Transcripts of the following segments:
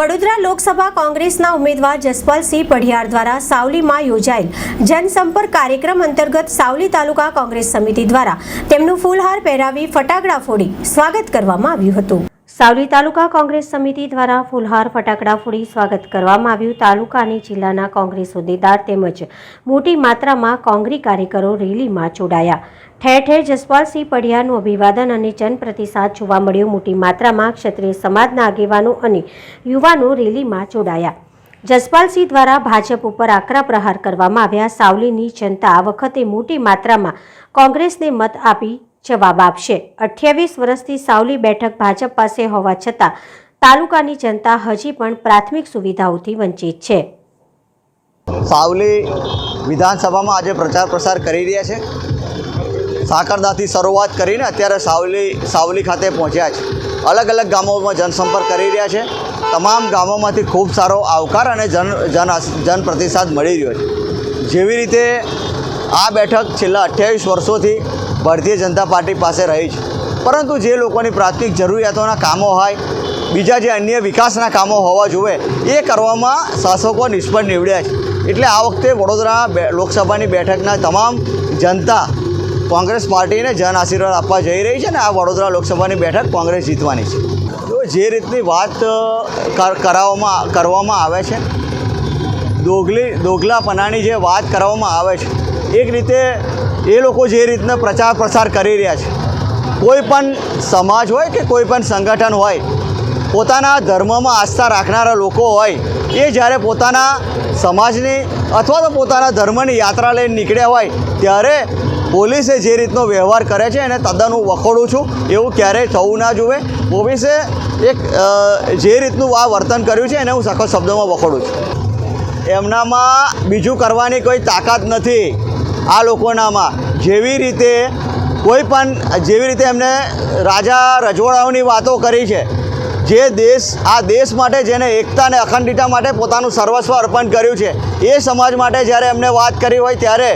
વડોદરા લોકસભા કોંગ્રેસના ઉમેદવાર જસપાલસિંહ પઢિયાર દ્વારા સાવલીમાં યોજાયેલ જનસંપર્ક કાર્યક્રમ અંતર્ગત સાવલી તાલુકા કોંગ્રેસ સમિતિ દ્વારા તેમનું ફૂલહાર પહેરાવી ફટાકડા ફોડી સ્વાગત કરવામાં આવ્યું હતું. સાવલી તાલુકા કોંગ્રેસ સમિતિ દ્વારા ફૂલહાર ફટાકડા ફોડી સ્વાગત કરવામાં આવ્યું. તાલુકા અને જિલ્લાના કોંગ્રેસ હોદ્દેદાર તેમજ મોટી માત્રામાં કોંગ્રી કાર્યકરો રેલીમાં જોડાયા. ઠેર ઠેર જસપાલસિંહ પઢિયાનું અભિવાદન અને જનપ્રતિસાદ જોવા મળ્યો. મોટી માત્રામાં ક્ષત્રિય સમાજના આગેવાનો અને યુવાનો રેલીમાં જોડાયા. જસપાલસિંહ દ્વારા ભાજપ ઉપર આકરા પ્રહાર કરવામાં આવ્યા. સાવલીની જનતા આ વખતે મોટી માત્રામાં કોંગ્રેસને મત આપી જવાબ આપશે. અઠ્યાવીસ વર્ષથી સાવલી બેઠક ભાજપ પાસે હોવા છતાં તાલુકાની જનતા હજી પણ પ્રાથમિક સુવિધાઓથી વંચિત છે. સાવલી વિધાનસભામાં આજે પ્રચાર પ્રસાર કરી રહ્યા છે. સાકરદાથી શરૂઆત કરીને અત્યારે સાવલી સાવલી ખાતે પહોંચ્યા છે. અલગ અલગ ગામોમાં જનસંપર્ક કરી રહ્યા છે. તમામ ગામોમાંથી ખૂબ સારો આવકાર અને જન જન જન પ્રતિસાદ મળી રહ્યો છે. જેવી રીતે આ બેઠક છેલ્લા અઠ્યાવીસ વર્ષોથી ભારતીય જનતા પાર્ટી પાસે રહી છે. પરંતુ જે લોકોની પ્રાથમિક જરૂરિયાતોના કામો હોય, બીજા જે અન્ય વિકાસના કામો હોવા જોઈએ એ કરવામાં શાસકો નિષ્ફળ નીવડ્યા છે. એટલે આ વખતે વડોદરા લોકસભાની બેઠકના તમામ જનતા કોંગ્રેસ પાર્ટીને જન આશીર્વાદ આપવા જઈ રહી છે ને આ વડોદરા લોકસભાની બેઠક કોંગ્રેસ જીતવાની છે. તો જે રીતની વાત કરાવવામાં, કરવામાં આવે છે, દોગલી, દોગલાપનાની જે વાત કરવામાં આવે છે એક રીતે એ લોકો જે રીતના પ્રચાર પ્રસાર કરી રહ્યા છે, કોઈ પણ સમાજ હોય કે કોઈ પણ સંગઠન હોય, પોતાના ધર્મમાં આસ્થા રાખનારા લોકો હોય, એ જ્યારે પોતાના સમાજની અથવા તો પોતાના ધર્મની યાત્રા લઈને નીકળ્યા હોય, ત્યારે પોલીસે જે રીતનો વ્યવહાર કરે છે એને તદ્દન હું વખોડું છું, એવું ક્યારેય થવું ના જોવે પોલીસે એક જે રીતનું આ વર્તન કર્યું છે એને હું સખત શબ્દોમાં વખોડું છું. એમનામાં બીજું કરવાની કોઈ તાકાત નથી આ લોકોનામાં. જેવી રીતે કોઈ પણ, જેવી રીતે એમને રાજા રજવાડાઓની વાતો કરી છે, જે દેશ, આ દેશ માટે જેને એકતા અને અખંડિતા માટે પોતાનું સર્વસ્વ અર્પણ કર્યું છે, એ સમાજ માટે જ્યારે એમને વાત કરી હોય ત્યારે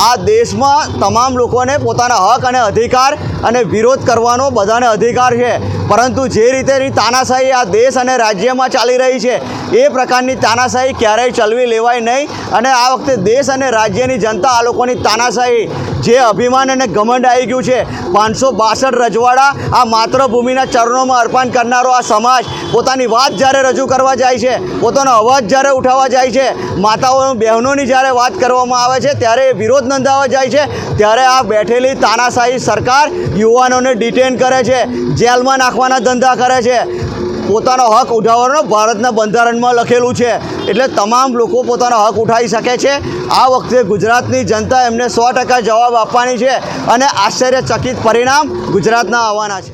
આ દેશમાં તમામ લોકોને પોતાના હક અને અધિકાર અને વિરોધ કરવાનો બધાને અધિકાર છે. પરંતુ જે રીતેની તાનાશાહી આ દેશ અને રાજ્યમાં ચાલી રહી છે, એ પ્રકારની તાનાશાહી ક્યારેય ચલવી લેવાય નહીં અને આ વખતે દેશ અને રાજ્યની જનતા આ લોકોની તાનાશાહી જે અભિમાન અને ઘમંડ આવી ગયું છે, પાંચસો બાસઠ રજવાડા આ માતૃભૂમિના ચરણોમાં અર્પણ કરનારો આ સમાજ પોતાની વાત જ્યારે રજૂ કરવા જાય છે, પોતાનો અવાજ જ્યારે ઉઠાવવા જાય છે, માતાઓ બહેનોની જ્યારે વાત કરવામાં આવે છે, ત્યારે એ વિરોધ નોંધાવવા જાય છે, ત્યારે આ બેઠેલી તાનાશાહી સરકાર યુવાનોને ડિટેન કરે છે, જેલમાં નાખવાના ધંધા કરે છે. પોતાનો હક ઉઠાવવાનો ભારતના બંધારણમાં લખેલું છે. એટલે તમામ લોકો પોતાનો હક ઉઠાવી શકે છે. આ વખતે ગુજરાતની જનતા એમને સો ટકા જવાબ આપવાની છે અને આશ્ચર્યચકિત પરિણામ ગુજરાતના આવવાના છે.